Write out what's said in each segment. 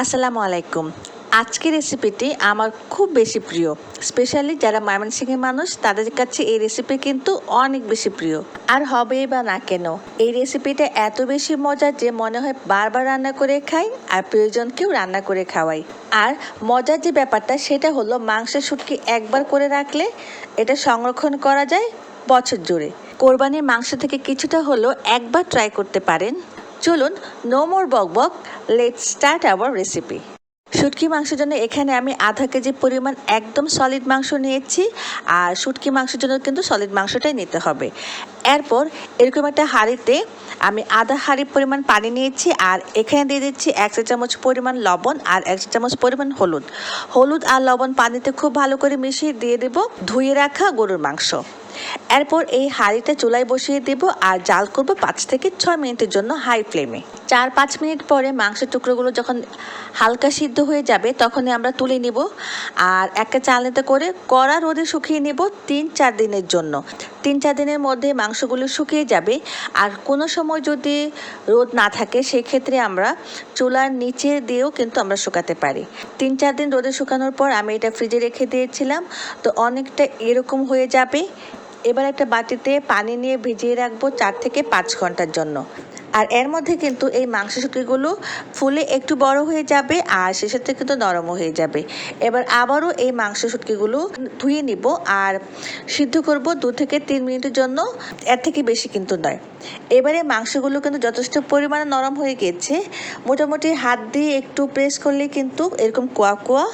আসসালামু আলাইকুম। আজকের রেসিপিটি আমার খুব বেশি প্রিয়। স্পেশালি যারা ময়মনসিংহের মানুষ, তাদের কাছে এই রেসিপি কিন্তু অনেক বেশি প্রিয়। আর হবেই বা না কেন, এই রেসিপিটা এত বেশি মজার যে মনে হয় বারবার রান্না করে খাই আর প্রিয়জনকেও রান্না করে খাওয়াই। আর মজার যে ব্যাপারটা, সেটা হলো মাংসের শুটকি একবার করে রাখলে এটা সংরক্ষণ করা যায় বছর জুড়ে। কোরবানির মাংস থেকে কিছুটা হলেও একবার ট্রাই করতে পারেন। চলুন নো মোর বক বক লেট স্টার্ট আওয়ার রেসিপি শুটকি মাংসের জন্য এখানে আমি আধা কেজি পরিমাণ একদম সলিড মাংস নিয়েছি, আর শুটকি মাংসের জন্য কিন্তু সলিড মাংসটাই নিতে হবে। এরপর এরকম একটা হাঁড়িতে আমি আধা হাঁড়ি পরিমাণ পানি নিয়েছি, আর এখানে দিয়ে দিচ্ছি এক চা চামচ পরিমাণ লবণ আর এক চা চামচ পরিমাণ হলুদ। হলুদ আর লবণ পানিতে খুব ভালো করে মিশিয়ে দিয়ে দেব ধুয়ে রাখা গরুর মাংস। এরপর এই হাঁড়িটা চুলায় বসিয়ে দেব আর জাল করব পাঁচ থেকে ছয় মিনিটের জন্য হাই ফ্লেমে। চার পাঁচ মিনিট পরে মাংসের টুকরোগুলো যখন হালকা সিদ্ধ হয়ে যাবে, তখনই আমরা তুলে নিব আর একটা চালনিতে করে কড়া রোদে শুকিয়ে নেব তিন চার দিনের জন্য। তিন চার দিনের মধ্যে মাংসগুলো শুকিয়ে যাবে আর কোনো সময় যদি রোদ না থাকে, সেক্ষেত্রে আমরা চুলার নিচে দিয়েও কিন্তু আমরা শুকাতে পারি। তিন চার দিন রোদে শুকানোর পর আমি এটা ফ্রিজে রেখে দিয়েছিলাম, তো অনেকটা এরকম হয়ে যাবে। এবার একটা বাটিতে পানি নিয়ে ভিজিয়ে রাখব চার থেকে পাঁচ ঘণ্টার জন্য। আর এর মধ্যে কিন্তু এই মাংস শুকিগুলো ফুলে একটু বড় হয়ে যাবে আর থেকে কিন্তু নরমও হয়ে যাবে। এবার আবারও এই মাংস শুটকিগুলো ধুয়ে নিব আর সিদ্ধ করব দু থেকে তিন মিনিটের জন্য। এর থেকে বেশি কিন্তু নয়। এবারে মাংসগুলো কিন্তু যথেষ্ট পরিমাণে নরম হয়ে গেছে। মোটামুটি হাত দিয়ে একটু প্রেস করলে কিন্তু এরকম কোয়া কোয়া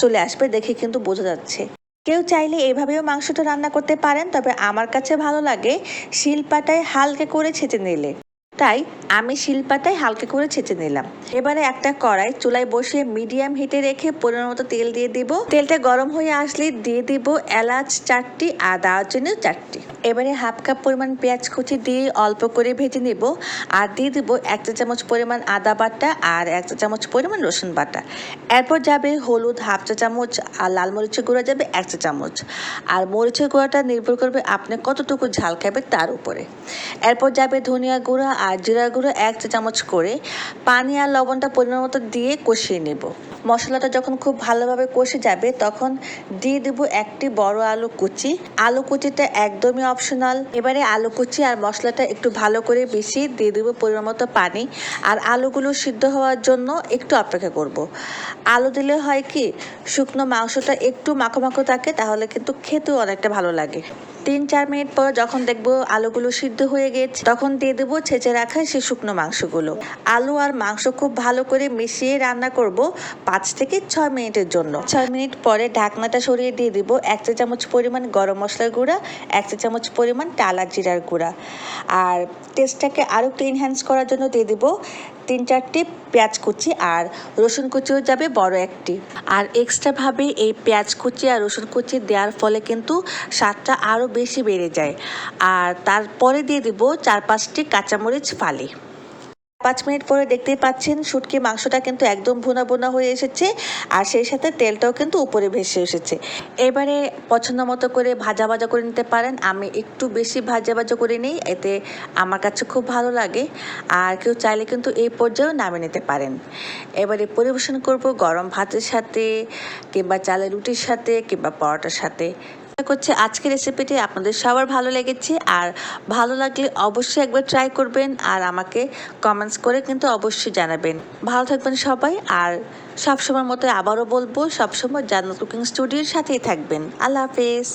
চলে আসবে দেখে কিন্তু বোঝা যাচ্ছে। কেউ চাইলে এভাবেও মাংসটা রান্না করতে পারেন, তবে আমার কাছে ভালো লাগে শিলপাটায় হালকা করে ছেঁচে নিলে। তাই আমি শিলপাতায় হালকা করে ছেঁচে নিলাম। এবারে একটা কড়াই চুলায় বসিয়ে মিডিয়াম হিটে রেখে পরিমাণ মতো তেল দিয়ে দিব। তেলটা গরম হয়ে আসলে দিয়ে দিব এলাচ চারটি আর দারচিনিও চারটি। এবারে হাফ কাপ পরিমাণ পেঁয়াজ কুচি দিয়ে অল্প করে ভেজে নেব আর দিয়ে দেবো এক চা চামচ পরিমাণ আদা বাটা আর এক চা চামচ পরিমাণ রসুন বাটা। এরপর যাবে হলুদ হাফ চা চামচ আর লাল মরিচের গুঁড়া যাবে এক চা চামচ। আর মরিচের গুঁড়াটা নির্ভর করবে আপনি কতটুকু ঝাল খাবেন তার উপরে। এরপর যাবে ধনিয়া গুঁড়া আর জিরা গুঁড়ো এক চা চামচ করে পানি আর লবণটা পরিমাণ মতো দিয়ে কষিয়ে নেব। মশলাটা যখন খুব ভালোভাবে কষে যাবে তখন দিয়ে দেবো একটি বড় আলু কুচি। আলু কুচিটা একদমই অপশনাল। এবারে আলু কুচি আর মশলাটা একটু ভালো করে বেশি দিয়ে দেবো পরিমাণ মতো পানি। আর আলুগুলো সিদ্ধ হওয়ার জন্য একটু অপেক্ষা করব। আলু দিলে হয় কি, শুকনো মাংসটা একটু মাখো মাখো থাকে, তাহলে কিন্তু খেতেও অনেকটা ভালো লাগে। তিন চার মিনিট পর যখন দেখব আলুগুলো সিদ্ধ হয়ে গেছে, তখন দিয়ে দেবো ছেঁচে রাখা সেই শুকনো মাংসগুলো। আলু আর মাংস খুব ভালো করে মিশিয়ে রান্না করব পাঁচ থেকে ছয় মিনিটের জন্য। ছয় মিনিট পরে ঢাকনাটা সরিয়ে দিয়ে দিব এক চা চামচ পরিমাণ গরম মশলার গুঁড়া, এক চা চামচ পরিমাণ টালা জিরার গুঁড়া। আর টেস্টটাকে আরও একটু এনহ্যান্স করার জন্য দিয়ে দেবো তিন চারটি পেঁয়াজ কুচি আর রসুন কুচিও যাবে বড় একটি। আর এক্সট্রাভাবে এই পেঁয়াজ কুচি আর রসুন কুচি দেওয়ার ফলে কিন্তু স্বাদটা আরও বেশি বেড়ে যায়। আর তারপরে দিয়ে দেবো চার পাঁচটি কাঁচামরিচ ফালি। পাঁচ মিনিট পরে দেখতেই পাচ্ছেন শুটকি মাংসটা কিন্তু একদম ভুনা ভুনা হয়ে এসেছে, আর সেই সাথে তেলটাও কিন্তু উপরে ভেসে এসেছে। এবারে পছন্দ মতো করে ভাজা ভাজা করে নিতে পারেন, আমি একটু বেশি ভাজা ভাজা করে নিই, এতে আমার কাছে খুব ভালো লাগে, আর কেউ চাইলে কিন্তু এই পর্যায়েও নামিয়ে নিতে পারেন। এবারে পরিবেশন করব গরম ভাতের সাথে, কিংবা চালের রুটির সাথে, কিংবা পরোটার সাথে। আশা করছি আজকের রেসিপিটি আপনাদের সবার ভালো লেগেছে। আর ভালো লাগলে অবশ্যই একবার ট্রাই করবেন আর আমাকে কমেন্টস করে কিন্তু অবশ্যই জানাবেন। ভালো থাকবেন সবাই আর সবসময় মতো আবারও বলব, সবসময় জান্নাত কুকিং স্টুডিওর সাথেই থাকবেন। আল্লাহ হাফেজ।